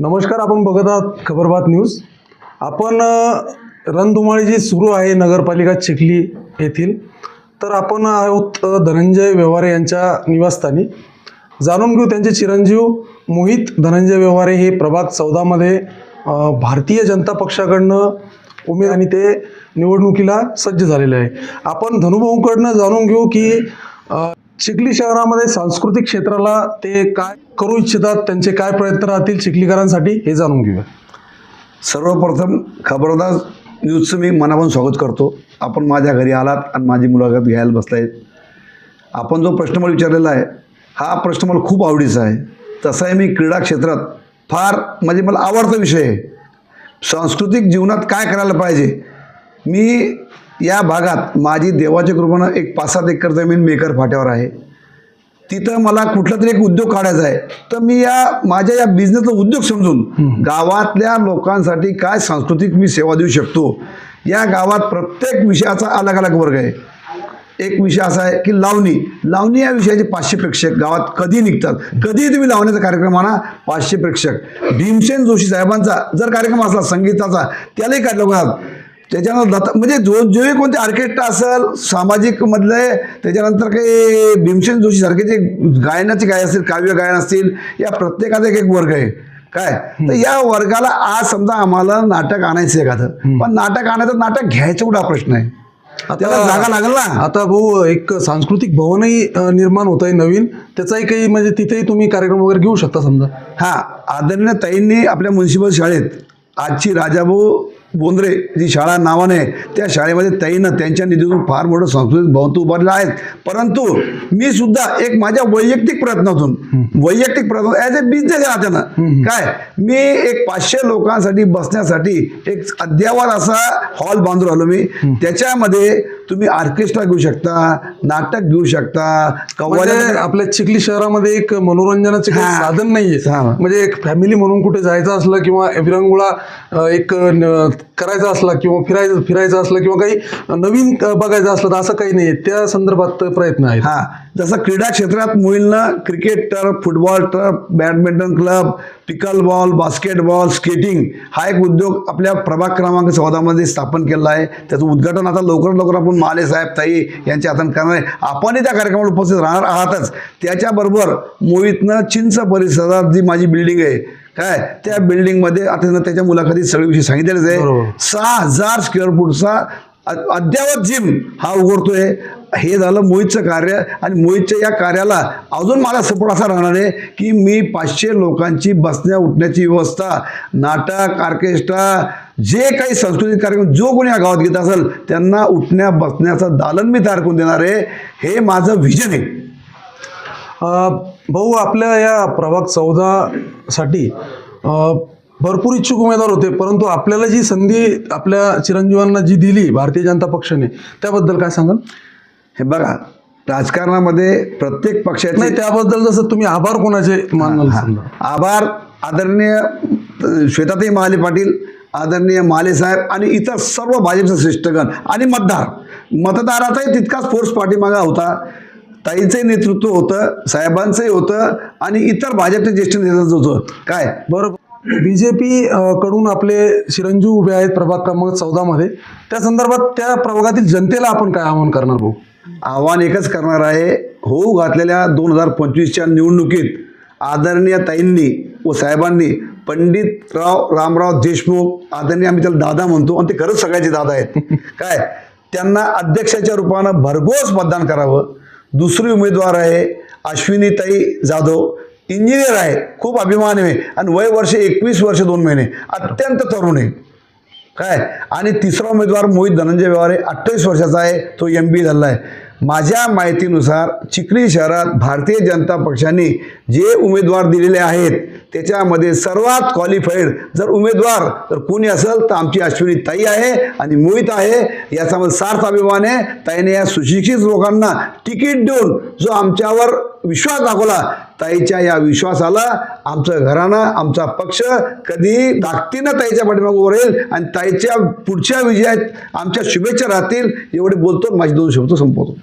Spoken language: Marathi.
नमस्कार आपण बघत आहात खबरबात न्यूज. आपण रणधुमाळी जी सुरू आहे नगरपालिका चिखली येथील तर आपण आहोत धनंजय व्यवहारे यांच्या निवासस्थानी. जाणून घेऊ त्यांचे चिरंजीव मोहित धनंजय व्यवहारे हे प्रभाग चौदामध्ये भारतीय जनता पक्षाकडनं उमेद आणि ते निवडणुकीला सज्ज झालेले आहे. आपण धनुभाऊंकडनं जाणून घेऊ की चिखली शहरामध्ये सांस्कृतिक क्षेत्राला ते काय करू इच्छितात त्यांचे काय प्रयत्न राहतील चिखलीकरांसाठी हे जाणून घेऊया. सर्वप्रथम खबरदार न्यूजचं मी मनापासून स्वागत करतो. आपण माझ्या घरी आलात आणि माझी मुलाखत घ्यायला बसलाय. आपण जो प्रश्न मला विचारलेला आहे हा प्रश्न मला खूप आवडीचा आहे. तसाही मी क्रीडा क्षेत्रात फार म्हणजे मला आवडता विषय आहे. सांस्कृतिक जीवनात काय करायला पाहिजे? मी या भागात माझी देवाच्या कृपेनं एक पाच सात एकर जमीन मेकर फाट्यावर आहे. तिथं मला कुठला तरी एक उद्योग काढायचा आहे. तर मी या माझ्या या बिझनेसचा उद्योग समजून गावातल्या लोकांसाठी काय सांस्कृतिक मी सेवा देऊ शकतो? या गावात प्रत्येक विषयाचा अलग अलग वर्ग आहे. एक विषय असा आहे की लावणी. लावणी या विषयाचे पाचशे प्रेक्षक गावात कधी निघतात. कधीही तुम्ही लावण्याचा कार्यक्रम आणा पाचशे प्रेक्षक. भीमसेन जोशी साहेबांचा जर कार्यक्रम असला संगीताचा त्यालाही काय लोक त्याच्यानंतर दत्त म्हणजे जो जे कोणते ऑर्केस्ट्रा असेल सामाजिक मधले त्याच्यानंतर काही भीमसेन जोशी सारखे जे गायनाचे गाय असतील काव्य गायन असतील या प्रत्येकाचा एक एक वर्ग आहे. काय? तर या वर्गाला आज समजा आम्हाला नाटक आणायचं एखादं पण नाटक आणायचं नाटक घ्यायचं कुठं हा प्रश्न आहे? त्याला जागा लागेल ना? आता भाऊ एक सांस्कृतिक भवनही निर्माण होत आहे नवीन. त्याचाही काही म्हणजे तिथेही तुम्ही कार्यक्रम वगैरे घेऊ शकता समजा. हा आदरणीय ताईंनी आपल्या म्युन्सिपल शाळेत आजची राजाभाऊ बोंद्रे जी शाळा नावाने आहे त्या शाळेमध्ये ताईनं त्यांच्या निधीतून फार मोठं सांस्कृतिक भवन तर उभारलं आहेत. परंतु मी सुद्धा एक माझ्या वैयक्तिक प्रयत्नातून वैयक्तिक प्रयत्न ॲज ए बिझनेस नात्यानं काय? मी एक पाचशे लोकांसाठी बसण्यासाठी एक अद्यावत असा हॉल बांधून आलो मी. त्याच्यामध्ये तुम्ही ऑर्केस्ट्रा घेऊ शकता नाटक घेऊ शकता म्हणजे कव्वाल्या आपल्या चिखली शहरामध्ये एक मनोरंजनाचे. साधन नाहीये. हा. म्हणजे एक फॅमिली म्हणून कुठे जायचं असलं किंवा विरंगुळा एक करायचा असला किंवा फिरायचं फिरायचं असलं किंवा काही नवीन बघायचं असलं तर असं काही नाही त्या संदर्भात प्रयत्न आहेत. हा. जसं क्रीडा क्षेत्रात मुलींना cricket turf football turf badminton club pickleball basketball skating हा एक उद्योग आपल्या प्रभाग क्रमांक चौदामध्ये स्थापन केला आहे. त्याचं उद्घाटन आता लवकरात लवकर आपण माले साहेब ताई यांच्या हाताने करणार आहे. आपणही त्या कार्यक्रमाला उपस्थित राहणार आहातच. त्याच्याबरोबर मोहितनं चिंच परिसरात जी माझी बिल्डिंग आहे काय? त्या बिल्डिंगमध्ये आता त्यानं त्याच्या मुलाखतीत सगळे विषय सांगितलेलेच आहे. सहा हजार स्क्वेअर फूटचा अद्यावत जिम हा उघडतोय. हे झालं मोहितचं कार्य आणि मोहितच्या या कार्याला अजून मला सपोर्ट असा राहणार आहे की मी पाचशे लोकांची बसण्या उठण्याची व्यवस्था नाटक ऑर्केस्ट्रा जे काही सांस्कृतिक कार्यक्रम जो कोणी या गावात घेत असेल त्यांना उठण्या बसण्याचं दालन मी तयार करून देणार आहे. हे माझं व्हिजन आहे. भाऊ आपल्या या प्रभाग चौदासाठी भरपूर इच्छुक उमेदवार होते परंतु आपल्याला जी संधी आपल्या चिरंजीवांना जी दिली भारतीय जनता पक्षाने त्याबद्दल काय सांगाल? हे बघा राजकारणामध्ये प्रत्येक पक्षाचे नाही त्याबद्दल जसं तुम्ही आभार कोणाचे मानाल समजा? आभार आदरणीय श्वेताताई महाले पाटील आदरणीय माले साहेब आणि इतर सर्व भाजपचे श्रेष्ठगण आणि मतदार. मतदाराचाही तितकाच फोर्स पाठीमागा होता. ताईंचंही नेतृत्व होतं साहेबांचंही होतं आणि इतर भाजपच्या ज्येष्ठ नेत्यांचं होतं. काय? बरं बी जे पी कडून आपले चिरंजीव उभे आहेत प्रभाग क्रमांक चौदामध्ये त्या संदर्भात त्या प्रभागातील जनतेला आपण काय आवाहन करणार भाऊ? आव्हान एकच करणार आहे होऊ घातलेल्या दोन हजार पंचवीसच्या निवडणुकीत आदरणीय ताईंनी व साहेबांनी पंडितराव रामराव देशमुख आदरणीय आम्ही त्याला दादा म्हणतो आणि ते खरंच सगळ्याचे दादा आहेत. काय? त्यांना अध्यक्षाच्या रूपानं भरघोस मतदान करावं दुसरी उमेदवार आहे अश्विनीताई जाधव. इंजिनियर आहे खूप अभिमान आहे. आणि वय वर्ष एकवीस वर्ष दोन महिने. अत्यंत तरुण आहे. काय? आणि तिसरा उमेदवार मोहित धनंजय व्यवहारे अठ्ठावीस वर्षाचा आहे. तो एम बी झाला आहे. माझ्या माहितीनुसार चिखली शहरात भारतीय जनता पक्षाने जे उमेदवार दिलेले आहेत त्याच्यामध्ये सर्वात क्वालिफाईड जर उमेदवार जर कोणी असेल तर आमची अश्विनी ताई आहे आणि मोहित आहे. याचा मला सार्थ अभिमान आहे. ताईने या सुशिक्षित लोकांना तिकीट देऊन जो आमच्यावर विश्वास दाखवला ताईच्या या विश्वासाला आमचं घराणं आमचा पक्ष कधी ताकदीनं ताईच्या पाठीमागे उभं राहील आणि ताईच्या पुढच्या विजयात आमच्या शुभेच्छा राहतील एवढे बोलतो माझे दोन शब्द संपवतो.